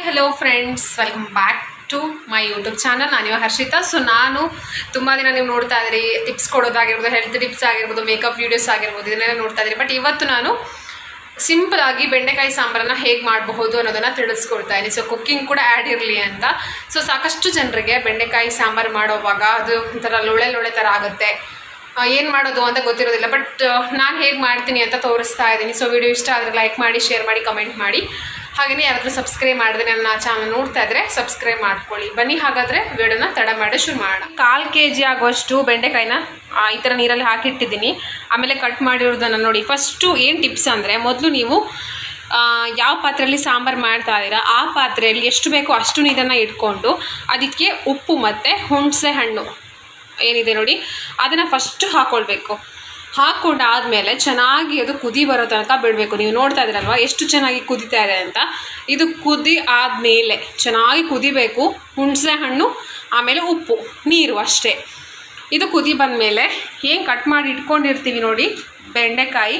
Hello friends welcome back to my YouTube channel ನಾನು ಇವಾಗ Harshita. So ನಾನು ತುಂಬ ದಿನ ನೀವು ನೋಡ್ತಾ ಇದ್ರಿ ಟಿಪ್ಸ್ ಕೊಡೋದಾಗಿರ್ಬೋದು ಹೆಲ್ತ್ ಟಿಪ್ಸ್ ಆಗಿರ್ಬೋದು ಮೇಕಪ್ ವೀಡಿಯೋಸ್ ಆಗಿರ್ಬೋದು, ಇದನ್ನೆಲ್ಲ ನೋಡ್ತಾ ಇದ್ರಿ ಬಟ್ ಇವತ್ತು ನಾನು ಸಿಂಪಲ್ ಆಗಿ ಬೆಂಡೆಕಾಯಿ ಸಾಂಬಾರನ್ನ ಹೇಗೆ ಮಾಡಬಹುದು ಅನ್ನೋದನ್ನು ತಿಳಿಸ್ಕೊಡ್ತಾ ಇದ್ದೀನಿ. ಸೊ ಕುಕ್ಕಿಂಗ್ ಕೂಡ ಆ್ಯಡ್ ಇರಲಿ ಅಂತ. ಸೊ ಸಾಕಷ್ಟು ಜನರಿಗೆ ಬೆಂಡೆಕಾಯಿ ಸಾಂಬಾರು ಮಾಡೋವಾಗ ಅದು ಒಂಥರ ಲೊಳೆ ಲೊಳೆ ಥರ ಆಗುತ್ತೆ. ಏನು ಮಾಡೋದು ಅಂತ ಗೊತ್ತಿರೋದಿಲ್ಲ. ಬಟ್ ನಾನು ಹೇಗೆ ಮಾಡ್ತೀನಿ ಅಂತ ತೋರಿಸ್ತಾ ಇದ್ದೀನಿ. ಸೊ ವಿಡಿಯೋ ಇಷ್ಟ ಆದರೆ ಲೈಕ್ ಮಾಡಿ ಶೇರ್ ಮಾಡಿ ಕಮೆಂಟ್ ಮಾಡಿ. ಹಾಗೆಯೇ ಯಾರಾದರೂ ಸಬ್ಸ್ಕ್ರೈಬ್ ಮಾಡಿದ್ರೆ ನನ್ನ ಚಾನಲ್ ನೋಡ್ತಾ ಇದ್ರೆ ಸಬ್ಸ್ಕ್ರೈಬ್ ಮಾಡ್ಕೊಳ್ಳಿ. ಬನ್ನಿ ಹಾಗಾದರೆ ವಿಡಿಯೋನ ತಡ ಮಾಡಿ, ಶುರು ಮಾಡೋಣ. ಕಾಲು ಕೆ ಜಿ ಆಗುವಷ್ಟು ಬೆಂಡೆಕಾಯಿನ ಈ ಥರ ನೀರಲ್ಲಿ ಹಾಕಿಟ್ಟಿದ್ದೀನಿ. ಆಮೇಲೆ ಕಟ್ ಮಾಡಿರೋದನ್ನು ನೋಡಿ. ಫಸ್ಟು ಏನು ಟಿಪ್ಸ್ ಅಂದರೆ, ಮೊದಲು ನೀವು ಯಾವ ಪಾತ್ರೆಯಲ್ಲಿ ಸಾಂಬಾರು ಮಾಡ್ತಾ ಇದ್ದೀರಾ, ಆ ಪಾತ್ರೆಯಲ್ಲಿ ಎಷ್ಟು ಬೇಕೋ ಅಷ್ಟು ನೀರನ್ನು ಇಟ್ಕೊಂಡು, ಅದಕ್ಕೆ ಉಪ್ಪು ಮತ್ತು ಹುಣಸೆ ಹಣ್ಣು ಏನಿದೆ ನೋಡಿ, ಅದನ್ನು ಫಸ್ಟು ಹಾಕ್ಕೊಳ್ಬೇಕು ಹಾಕ್ಕೊಂಡಾದಮೇಲೆ ಚೆನ್ನಾಗಿ ಅದು ಕುದಿ ಬರೋ ತನಕ ಬಿಡಬೇಕು. ನೀವು ನೋಡ್ತಾ ಇದ್ದೀರಲ್ವ ಎಷ್ಟು ಚೆನ್ನಾಗಿ ಕುದೀತಾ ಇದೆ ಅಂತ? ಇದು ಕುದಿ ಆದಮೇಲೆ ಚೆನ್ನಾಗಿ ಕುದಿಬೇಕು. ಹುಣಸೆ ಹಣ್ಣು, ಆಮೇಲೆ ಉಪ್ಪು, ನೀರು ಅಷ್ಟೇ. ಇದು ಕುದಿ ಬಂದಮೇಲೆ ಏನು ಕಟ್ ಮಾಡಿ ಇಟ್ಕೊಂಡಿರ್ತೀವಿ ನೋಡಿ? ಬೆಂಡೆಕಾಯಿ.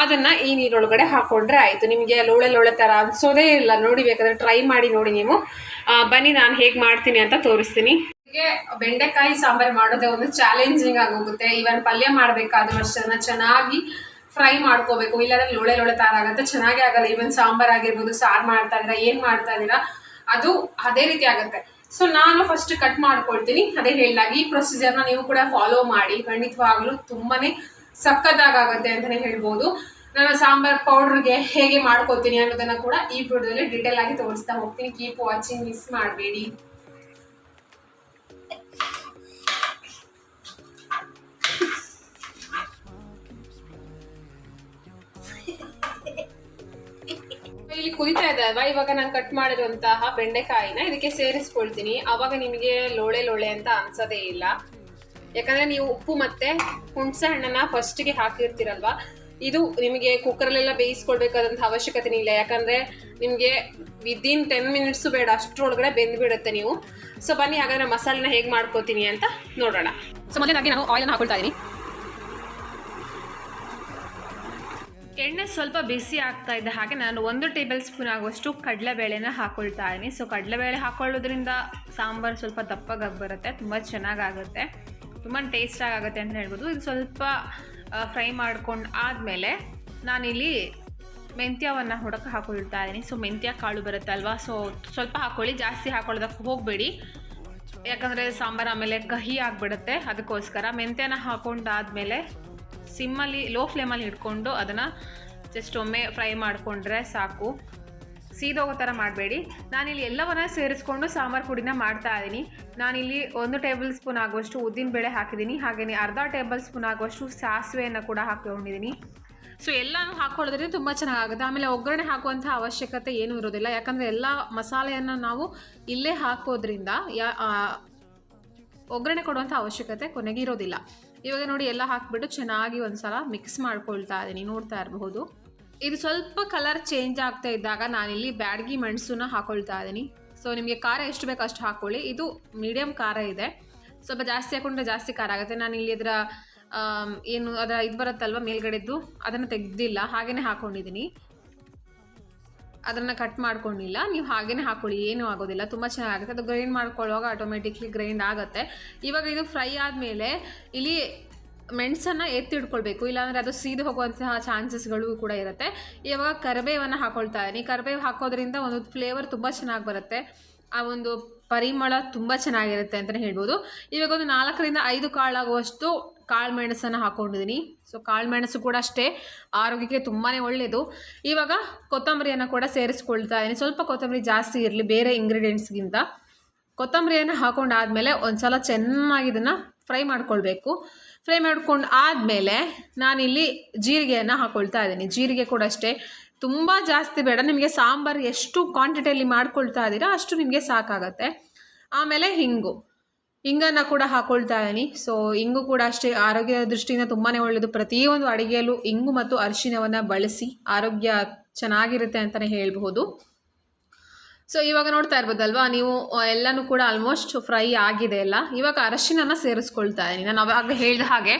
ಅದನ್ನು ಈ ನೀರೊಳಗಡೆ ಹಾಕ್ಕೊಂಡ್ರೆ ಆಯಿತು. ನಿಮಗೆ ಲೋಳೆ ಲೋಳೆ ಥರ ಅನಿಸೋದೇ ಇಲ್ಲ. ನೋಡಿ, ಬೇಕಾದರೆ ಟ್ರೈ ಮಾಡಿ ನೋಡಿ ನೀವು. ಬನ್ನಿ, ನಾನು ಹೇಗೆ ಮಾಡ್ತೀನಿ ಅಂತ ತೋರಿಸ್ತೀನಿ. ಹೀಗೆ ಬೆಂಡೆಕಾಯಿ ಸಾಂಬಾರು ಮಾಡೋದೇ ಒಂದು ಚಾಲೆಂಜಿಂಗ್ ಆಗೋಗುತ್ತೆ ಇವನ್ ಪಲ್ಯ ಮಾಡಬೇಕಾದ್ರೂ ಅಷ್ಟನ್ನ ಚೆನ್ನಾಗಿ ಫ್ರೈ ಮಾಡ್ಕೋಬೇಕು. ಇಲ್ಲಾಂದ್ರೆ ಲೋಳೆ ಲೋಳೆ ತಾರ ಆಗುತ್ತೆ. ಚೆನ್ನಾಗೇ ಆಗಲ್ಲ. ಇವನ್ ಸಾಂಬಾರ್ ಆಗಿರ್ಬೋದು, ಸಾರು ಮಾಡ್ತಾ ಇದ್ದೀರಾ ಏನು ಮಾಡ್ತಾ ಇದ್ದೀರಾ ಅದು ಅದೇ ರೀತಿ ಆಗುತ್ತೆ. ಸೊ ನಾನು ಫಸ್ಟ್ ಕಟ್ ಮಾಡ್ಕೊಳ್ತೀನಿ. ಅದೇ ಹೇಳಿದಾಗ, ಈ ಪ್ರೊಸೀಜರ್ನ ನೀವು ಕೂಡ ಫಾಲೋ ಮಾಡಿ. ಖಂಡಿತವಾಗ್ಲೂ ತುಂಬಾನೇ ಸಕ್ಕತ್ತಾಗುತ್ತೆ ಅಂತಾನೆ ಹೇಳ್ಬೋದು. ನಾನು ಸಾಂಬಾರ್ ಪೌಡ್ರಿಗೆ ಹೇಗೆ ಮಾಡ್ಕೋತೀನಿ ಅನ್ನೋದನ್ನ ಕೂಡ ಈ ವಿಡಿಯೋದಲ್ಲಿ ಡೀಟೇಲ್ ಆಗಿ ತೋರಿಸ್ತಾ ಹೋಗ್ತೀನಿ. ಕೀಪ್ ವಾಚಿಂಗ್ ಮಿಸ್ ಮಾಡಬೇಡಿ. ಇಲ್ಲಿ ಕುದಿತಾ ಇದೆ ಅಲ್ವಾ ಇವಾಗ ನಾನು ಕಟ್ ಮಾಡಿರುವಂತಹ ಬೆಂಡೆಕಾಯಿನ ಇದಕ್ಕೆ ಸೇರಿಸ್ಕೊಳ್ತೀನಿ. ಅವಾಗ ನಿಮಗೆ ಲೋಳೆ ಲೋಳೆ ಅಂತ ಅನ್ಸೋದೇ ಇಲ್ಲ. ಯಾಕಂದ್ರೆ ನೀವು ಉಪ್ಪು ಮತ್ತೆ ಹುಣಸೆ ಹಣ್ಣನ್ನ ಫಸ್ಟ್ಗೆ ಹಾಕಿರ್ತೀರಲ್ವಾ? ಇದು ನಿಮಗೆ ಕುಕ್ಕರಲ್ಲೆಲ್ಲ ಬೇಯಿಸ್ಕೊಳ್ಬೇಕಾದಂಥ ಅವಶ್ಯಕತೆ ಇಲ್ಲ. ಯಾಕಂದ್ರೆ ನಿಮಗೆ ವಿದಿನ್ ಟೆನ್ ಮಿನಿಟ್ಸು ಬೇಡ, ಅಷ್ಟರೊಳಗಡೆ ಬೆಂದ್ಬಿಡುತ್ತೆ ನೀವು. ಸೊ ಬನ್ನಿ, ಹಾಗಾದ್ರೆ ಮಸಾಲೆನ ಹೇಗೆ ಮಾಡ್ಕೋತೀನಿ ಅಂತ ನೋಡೋಣ. ಸೊ ಮೊದಲಾಗಿ ನಾನು ಆಯಿಲ್ ಹಾಕೊಳ್ತಾ ಇದ್ದೀನಿ. ಎಣ್ಣೆ ಸ್ವಲ್ಪ ಬಿಸಿ ಆಗ್ತಾ ಇದೆ. ಹಾಗೆ ನಾನು ಒಂದು ಟೇಬಲ್ ಸ್ಪೂನ್ ಆಗುವಷ್ಟು ಕಡಲೆಬೇಳೆನ ಹಾಕೊಳ್ತಾ ಇದ್ದೀನಿ. ಸೊ ಕಡಲೆಬೇಳೆ ಹಾಕೊಳ್ಳೋದ್ರಿಂದ ಸಾಂಬಾರು ಸ್ವಲ್ಪ ದಪ್ಪಗಾಗಿ ಬರುತ್ತೆ, ತುಂಬ ಚೆನ್ನಾಗಾಗುತ್ತೆ, ತುಂಬ ಟೇಸ್ಟಾಗಿ ಆಗುತ್ತೆ ಅಂತ ಹೇಳ್ಬೋದು. ಇದು ಸ್ವಲ್ಪ ಫ್ರೈ ಮಾಡ್ಕೊಂಡು ಆದಮೇಲೆ ನಾನಿಲ್ಲಿ ಮೆಂತ್ಯವನ್ನು ಹುಡುಕ ಹಾಕೊಳ್ತಾ ಇದ್ದೀನಿ. ಸೊ ಮೆಂತ್ಯ ಕಾಳು ಬರುತ್ತೆ ಅಲ್ವಾ? ಸೊ ಸ್ವಲ್ಪ ಹಾಕೊಳ್ಳಿ, ಜಾಸ್ತಿ ಹಾಕೊಳ್ಳೋದಕ್ಕೆ ಹೋಗಬೇಡಿ. ಯಾಕಂದರೆ ಸಾಂಬಾರು ಆಮೇಲೆ ಕಹಿ ಆಗಿಬಿಡುತ್ತೆ, ಅದಕ್ಕೋಸ್ಕರ. ಮೆಂತ್ಯನ ಹಾಕೊಂಡಾದ್ಮೇಲೆ ಸಿಮ್ಮಲ್ಲಿ ಲೋ ಫ್ಲೇಮಲ್ಲಿ ಇಟ್ಕೊಂಡು ಅದನ್ನು ಜಸ್ಟ್ ಒಮ್ಮೆ ಫ್ರೈ ಮಾಡಿಕೊಂಡ್ರೆ ಸಾಕು. ಸೀದೋಗೋ ಥರ ಮಾಡಬೇಡಿ. ನಾನಿಲ್ಲಿ ಎಲ್ಲವನ್ನ ಸೇರಿಸ್ಕೊಂಡು ಸಾಂಬಾರು ಪುಡಿನ ಮಾಡ್ತಾ ಇದ್ದೀನಿ. ನಾನಿಲ್ಲಿ ಒಂದು ಟೇಬಲ್ ಸ್ಪೂನ್ ಆಗುವಷ್ಟು ಉದ್ದಿನಬೇಳೆ ಹಾಕಿದ್ದೀನಿ. ಹಾಗೆಯೇ ಅರ್ಧ ಟೇಬಲ್ ಸ್ಪೂನ್ ಆಗುವಷ್ಟು ಸಾಸಿವೆಯನ್ನು ಕೂಡ ಹಾಕಿಕೊಂಡಿದ್ದೀನಿ. ಸೊ ಎಲ್ಲನೂ ಹಾಕ್ಕೊಳ್ಳೋದ್ರಿಂದ ತುಂಬ ಚೆನ್ನಾಗುತ್ತೆ ಆಮೇಲೆ ಒಗ್ಗರಣೆ ಹಾಕುವಂಥ ಅವಶ್ಯಕತೆ ಏನೂ ಇರೋದಿಲ್ಲ. ಯಾಕಂದರೆ ಎಲ್ಲ ಮಸಾಲೆಯನ್ನು ನಾವು ಇಲ್ಲೇ ಹಾಕೋದ್ರಿಂದ ಯಾ ಒಗ್ಗರಣೆ ಕೊಡುವಂಥ ಅವಶ್ಯಕತೆ ಕೊನೆಗೆ ಇರೋದಿಲ್ಲ. ಇವಾಗ ನೋಡಿ ಎಲ್ಲ ಹಾಕ್ಬಿಟ್ಟು ಚೆನ್ನಾಗಿ ಒಂದ್ಸಲ ಮಿಕ್ಸ್ ಮಾಡ್ಕೊಳ್ತಾ ಇದ್ದೀನಿ ನೋಡ್ತಾ ಇರಬಹುದು. ಇದು ಸ್ವಲ್ಪ ಕಲರ್ ಚೇಂಜ್ ಆಗ್ತಾ ಇದ್ದಾಗ ನಾನಿಲ್ಲಿ ಬ್ಯಾಡಗಿ ಮೆಣಸನ್ನ ಹಾಕೊಳ್ತಾ ಇದ್ದೀನಿ ಸೊ ನಿಮಗೆ ಖಾರ ಎಷ್ಟು ಬೇಕು ಅಷ್ಟು ಹಾಕ್ಕೊಳ್ಳಿ ಇದು ಮೀಡಿಯಮ್ ಖಾರ ಇದೆ. ಸ್ವಲ್ಪ ಜಾಸ್ತಿ ಹಾಕೊಂಡ್ರೆ ಜಾಸ್ತಿ ಖಾರ ಆಗುತ್ತೆ. ನಾನು ಇಲ್ಲಿ ಅದರ ಏನು ಅದರ ಇದು ಬರುತ್ತಲ್ವ ಮೇಲ್ಗಡೆದ್ದು, ಅದನ್ನು ತೆಗ್ದಿಲ್ಲ. ಹಾಗೆಯೇ ಹಾಕ್ಕೊಂಡಿದ್ದೀನಿ ಅದನ್ನು ಕಟ್ ಮಾಡ್ಕೊಂಡಿಲ್ಲ. ನೀವು ಹಾಗೇ ಹಾಕೊಳ್ಳಿ, ಏನೂ ಆಗೋದಿಲ್ಲ. ತುಂಬ ಚೆನ್ನಾಗುತ್ತೆ ಅದು ಗ್ರೈಂಡ್ ಮಾಡ್ಕೊಳ್ಳುವಾಗ ಆಟೋಮೆಟಿಕ್ಲಿ ಗ್ರೈಂಡ್ ಆಗುತ್ತೆ. ಇವಾಗ ಇದು ಫ್ರೈ ಆದಮೇಲೆ ಇಲ್ಲಿ ಮೆಣಸನ್ನು ಎತ್ತಿಡ್ಕೊಳ್ಬೇಕು ಇಲ್ಲಾಂದರೆ ಅದು ಸೀದು ಹೋಗುವಂತಹ ಚಾನ್ಸಸ್ಗಳು ಕೂಡ ಇರುತ್ತೆ. ಇವಾಗ ಕರಿಬೇವನ್ನು ಹಾಕೊಳ್ತಾ ಇದ್ದೀನಿ. ಕರಿಬೇವು ಹಾಕೋದ್ರಿಂದ ಒಂದು ಫ್ಲೇವರ್ ತುಂಬ ಚೆನ್ನಾಗಿ ಬರುತ್ತೆ. ಆ ಒಂದು ಪರಿಮಳ ತುಂಬ ಚೆನ್ನಾಗಿರುತ್ತೆ ಅಂತಲೇ ಹೇಳ್ಬೋದು. ಇವಾಗ ಒಂದು ನಾಲ್ಕರಿಂದ ಐದು ಕಾಳಾಗುವಷ್ಟು ಕಾಳು ಮೆಣಸನ್ನು ಹಾಕ್ಕೊಂಡಿದ್ದೀನಿ ಸೊ ಕಾಳು ಮೆಣಸು ಕೂಡ ಅಷ್ಟೇ ಆರೋಗ್ಯಕ್ಕೆ ತುಂಬಾ ಒಳ್ಳೆಯದು ಇವಾಗ ಕೊತ್ತಂಬರಿಯನ್ನು ಕೂಡ ಸೇರಿಸ್ಕೊಳ್ತಾ ಇದ್ದೀನಿ ಸ್ವಲ್ಪ ಕೊತ್ತಂಬರಿ ಜಾಸ್ತಿ ಇರಲಿ, ಬೇರೆ ಇಂಗ್ರೀಡಿಯೆಂಟ್ಸ್ಗಿಂತ ಕೊತ್ತಂಬರಿಯನ್ನು ಹಾಕೊಂಡಾದಮೇಲೆ ಒಂದು ಸಲ ಚೆನ್ನಾಗಿ ಇದನ್ನು ಫ್ರೈ ಮಾಡ್ಕೊಳ್ಬೇಕು. ಫ್ರೈ ಮಾಡ್ಕೊಂಡು ಆದಮೇಲೆ ನಾನಿಲ್ಲಿ ಜೀರಿಗೆಯನ್ನು ಹಾಕ್ಕೊಳ್ತಾ ಇದ್ದೀನಿ ಜೀರಿಗೆ ಕೂಡ ಅಷ್ಟೇ. ತುಂಬ ಜಾಸ್ತಿ ಬೇಡ. ನಿಮಗೆ ಸಾಂಬಾರು ಎಷ್ಟು ಕ್ವಾಂಟಿಟಿಯಲ್ಲಿ ಮಾಡ್ಕೊಳ್ತಾ ಇದ್ದೀರಾ ಅಷ್ಟು ನಿಮಗೆ ಸಾಕಾಗತ್ತೆ. ಆಮೇಲೆ ಹಿಂಗು. ಹಿಂಗನ್ನು ಕೂಡ ಹಾಕೊಳ್ತಾ ಇದ್ದೀನಿ. ಸೊ ಹಿಂಗು ಕೂಡ ಅಷ್ಟೇ ಆರೋಗ್ಯದ ದೃಷ್ಟಿಯಿಂದ ತುಂಬಾ ಒಳ್ಳೆಯದು ಪ್ರತಿಯೊಂದು ಅಡುಗೆಯಲ್ಲೂ ಹಿಂಗು ಮತ್ತು ಅರಿಶಿನವನ್ನು ಬಳಸಿ ಆರೋಗ್ಯ ಚೆನ್ನಾಗಿರುತ್ತೆ ಅಂತಲೇ ಹೇಳ್ಬೋದು ಸೊ ಇವಾಗ ನೋಡ್ತಾ ಇರ್ಬೋದಲ್ವಾ? ನೀವು ಎಲ್ಲನೂ ಕೂಡ ಆಲ್ಮೋಸ್ಟ್ ಫ್ರೈ ಆಗಿದೆ ಎಲ್ಲ ಇವಾಗ ಅರಶಿನನ ಸೇರಿಸ್ಕೊಳ್ತಾ ಇದ್ದೀನಿ. ನಾನು ಅವಾಗ ಹೇಳಿದ ಹಾಗೆ.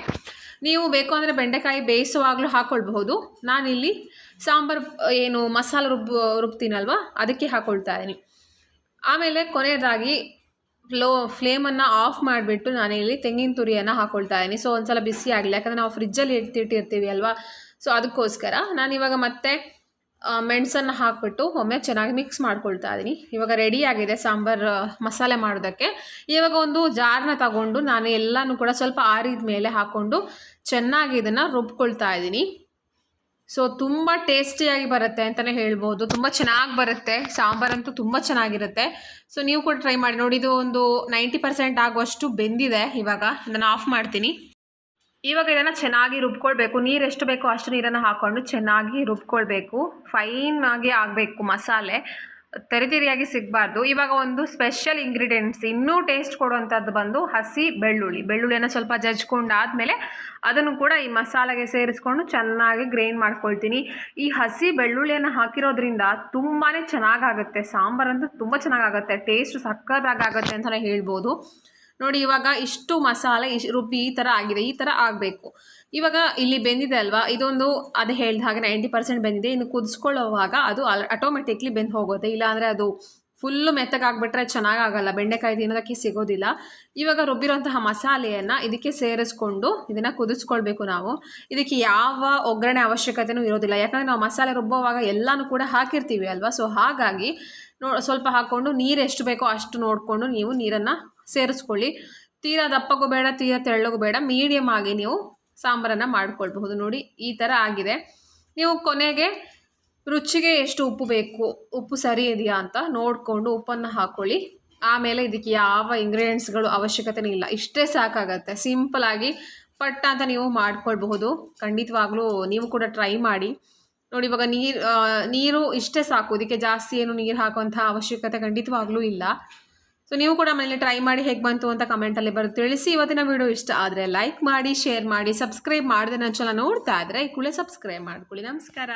ನೀವು ಬೇಕು ಅಂದರೆ ಬೆಂಡೆಕಾಯಿ ಬೇಯಿಸುವಾಗಲೂ ಹಾಕ್ಕೊಳ್ಬಹುದು ನಾನಿಲ್ಲಿ ಸಾಂಬಾರು, ಏನು ಮಸಾಲೆ ರುಬ್ ರುಬ್ತೀನಲ್ವ? ಅದಕ್ಕೆ ಹಾಕ್ಕೊಳ್ತಾ ಇದ್ದೀನಿ. ಆಮೇಲೆ ಕೊನೆಯದಾಗಿ ಲೋ ಫ್ಲೇಮನ್ನು ಆಫ್ ಮಾಡಿಬಿಟ್ಟು ನಾನಿಲ್ಲಿ ತೆಂಗಿನ ತುರಿಯನ್ನು ಹಾಕ್ಕೊಳ್ತಾ ಇದ್ದೀನಿ. ಸೊ ಒಂದು ಸಲ ಬಿಸಿ ಆಗಲಿ ಯಾಕಂದರೆ ನಾವು ಫ್ರಿಜ್ಜಲ್ಲಿ ಇಟ್ಟಿರ್ತೀವಿ ಅಲ್ವಾ? ಸೊ, ಅದಕ್ಕೋಸ್ಕರ ನಾನಿವಾಗ ಮತ್ತೆ ಮೆಣಸನ್ನು ಹಾಕ್ಬಿಟ್ಟು ಒಮ್ಮೆ ಚೆನ್ನಾಗಿ ಮಿಕ್ಸ್ ಮಾಡ್ಕೊಳ್ತಾ ಇದ್ದೀನಿ. ಇವಾಗ ರೆಡಿ ಆಗಿದೆ ಸಾಂಬಾರು ಮಸಾಲೆ ಮಾಡೋದಕ್ಕೆ. ಇವಾಗ ಒಂದು ಜಾರ್ನ ತಗೊಂಡು ನಾನು ಎಲ್ಲನೂ ಕೂಡ ಸ್ವಲ್ಪ ಆರಿದ ಮೇಲೆ ಹಾಕ್ಕೊಂಡು ಚೆನ್ನಾಗಿ ಇದನ್ನು ರುಬ್ಕೊಳ್ತಾ ಇದ್ದೀನಿ. ಸೊ ತುಂಬ ಟೇಸ್ಟಿಯಾಗಿ ಬರುತ್ತೆ ಅಂತಲೇ ಹೇಳ್ಬೋದು. ತುಂಬ ಚೆನ್ನಾಗಿ ಬರುತ್ತೆ. ಸಾಂಬಾರಂತೂ ತುಂಬ ಚೆನ್ನಾಗಿರುತ್ತೆ. ಸೊ ನೀವು ಕೂಡ ಟ್ರೈ ಮಾಡಿ ನೋಡಿ. ಇದು ಒಂದು ನೈಂಟಿ ಪರ್ಸೆಂಟ್ ಆಗುವಷ್ಟು ಬೆಂದಿದೆ ಇವಾಗ. ನಾನು ಆಫ್ ಮಾಡ್ತೀನಿ. ಇವಾಗ ಇದನ್ನು ಚೆನ್ನಾಗಿ ರುಬ್ಕೊಳ್ಬೇಕು. ನೀರು ಎಷ್ಟು ಬೇಕೋ ಅಷ್ಟು ನೀರನ್ನು ಹಾಕ್ಕೊಂಡು ಚೆನ್ನಾಗಿ ರುಬ್ಕೊಳ್ಬೇಕು. ಫೈನ್ ಆಗಿ ಆಗಬೇಕು ಮಸಾಲೆ. ತೆರಿತೆರಿಯಾಗಿ ಸಿಗಬಾರ್ದು. ಇವಾಗ ಒಂದು ಸ್ಪೆಷಲ್ ಇಂಗ್ರೀಡಿಯೆಂಟ್ಸ್ ಇನ್ನೂ ಟೇಸ್ಟ್ ಕೊಡುವಂಥದ್ದು ಬಂದು ಹಸಿ ಬೆಳ್ಳುಳ್ಳಿ. ಬೆಳ್ಳುಳ್ಳಿಯನ್ನು ಸ್ವಲ್ಪ ಜಜ್ಕೊಂಡಾದಮೇಲೆ ಅದನ್ನು ಕೂಡ ಈ ಮಸಾಲೆಗೆ ಸೇರಿಸ್ಕೊಂಡು ಚೆನ್ನಾಗಿ ಗ್ರೈಂಡ್ ಮಾಡ್ಕೊಳ್ತೀನಿ. ಈ ಹಸಿ ಬೆಳ್ಳುಳ್ಳಿಯನ್ನು ಹಾಕಿರೋದ್ರಿಂದ ತುಂಬಾ ಚೆನ್ನಾಗಾಗುತ್ತೆ. ಸಾಂಬಾರಂತೂ ತುಂಬ ಚೆನ್ನಾಗಾಗುತ್ತೆ. ಟೇಸ್ಟ್ ಸಕ್ಕತ್ತಾಗುತ್ತೆ ಅಂತಲೇ ಹೇಳ್ಬೋದು. ನೋಡಿ, ಇವಾಗ ಇಷ್ಟು ಮಸಾಲೆ, ಇಶ್ ರುಬ್ಬಿ ಈ ಥರ ಆಗಿದೆ, ಈ ಥರ ಆಗಬೇಕು. ಇವಾಗ ಇಲ್ಲಿ ಬೆಂದಿದೆ ಅಲ್ವಾ? ಇದೊಂದು ಅದು ಹೇಳಿದ ಹಾಗೆ ನೈಂಟಿ ಪರ್ಸೆಂಟ್ ಬೆಂದಿದೆ. ಇನ್ನು ಕುದಿಸ್ಕೊಳ್ಳೋವಾಗ ಅದು ಆಟೋಮೆಟಿಕ್ಲಿ ಬೆಂದು ಹೋಗುತ್ತೆ. ಇಲ್ಲಾಂದರೆ ಅದು ಫುಲ್ಲು ಮೆತ್ತಗಾಗ್ಬಿಟ್ರೆ ಚೆನ್ನಾಗಾಗಲ್ಲ. ಬೆಂಡೆಕಾಯಿ ತಿನ್ನೋದಕ್ಕೆ ಸಿಗೋದಿಲ್ಲ. ಇವಾಗ ರುಬ್ಬಿರೋಂತಹ ಮಸಾಲೆಯನ್ನು ಇದಕ್ಕೆ ಸೇರಿಸ್ಕೊಂಡು ಇದನ್ನು ಕುದಿಸ್ಕೊಳ್ಬೇಕು ನಾವು. ಇದಕ್ಕೆ ಯಾವ ಒಗ್ಗರಣೆ ಅವಶ್ಯಕತೆಯೂ ಇರೋದಿಲ್ಲ. ಯಾಕಂದರೆ ನಾವು ಮಸಾಲೆ ರುಬ್ಬುವಾಗ ಎಲ್ಲನೂ ಕೂಡ ಹಾಕಿರ್ತೀವಿ ಅಲ್ವಾ? ಸೊ ಹಾಗಾಗಿ ನೋ ಸ್ವಲ್ಪ ಹಾಕ್ಕೊಂಡು ನೀರು ಎಷ್ಟು ಬೇಕೋ ಅಷ್ಟು ನೋಡಿಕೊಂಡು ನೀವು ನೀರನ್ನು ಸೇರಿಸ್ಕೊಳ್ಳಿ. ತೀರಾ ದಪ್ಪಗೂ ಬೇಡ, ತೀರಾ ತೆಳ್ಳಗೂ ಬೇಡ. ಮೀಡಿಯಮ್ ಆಗಿ ನೀವು ಸಾಂಬಾರನ್ನು ಮಾಡ್ಕೊಳ್ಬಹುದು. ನೋಡಿ, ಈ ಥರ ಆಗಿದೆ. ನೀವು ಕೊನೆಗೆ ರುಚಿಗೆ ಎಷ್ಟು ಉಪ್ಪು ಬೇಕು, ಉಪ್ಪು ಸರಿ ಇದೆಯಾ ಅಂತ ನೋಡಿಕೊಂಡು ಉಪ್ಪನ್ನು ಹಾಕ್ಕೊಳ್ಳಿ ಆಮೇಲೆ ಇದಕ್ಕೆ ಯಾವ ಇಂಗ್ರೀಡಿಯೆಂಟ್ಸ್ಗಳು ಅವಶ್ಯಕತೆನೇ ಇಲ್ಲ. ಇಷ್ಟೇ ಸಾಕಾಗತ್ತೆ. ಸಿಂಪಲಾಗಿ ಪಟ್ಟ ಅಂತ ನೀವು ಮಾಡ್ಕೊಳ್ಬಹುದು. ಖಂಡಿತವಾಗ್ಲೂ ನೀವು ಕೂಡ ಟ್ರೈ ಮಾಡಿ. ನೋಡಿ, ಇವಾಗ ನೀರು ನೀರು ಇಷ್ಟೇ ಸಾಕು. ಇದಕ್ಕೆ ಜಾಸ್ತಿ ಏನು ನೀರು ಹಾಕುವಂತಹ ಅವಶ್ಯಕತೆ ಖಂಡಿತವಾಗ್ಲೂ ಇಲ್ಲ. ಸೊ ನೀವು ಕೂಡ ಮನೇಲಿ ಟ್ರೈ ಮಾಡಿ ಹೇಗೆ ಬಂತು ಅಂತ ಕಮೆಂಟಲ್ಲಿ ಬರುತ್ತೆ ತಿಳಿಸಿ. ಇವತ್ತಿನ ವಿಡಿಯೋ ಇಷ್ಟ ಆದರೆ ಲೈಕ್ ಮಾಡಿ ಶೇರ್ ಮಾಡಿ ಸಬ್ಸ್ಕ್ರೈಬ್ ಮಾಡಿದೆ ನನ್ನ ಚಾನಲ್ ನೋಡ್ತಾ ಇದ್ರೆ ಈ ಕೂಡಲೇ ಸಬ್ಸ್ಕ್ರೈಬ್ ಮಾಡ್ಕೊಳ್ಳಿ. ನಮಸ್ಕಾರ.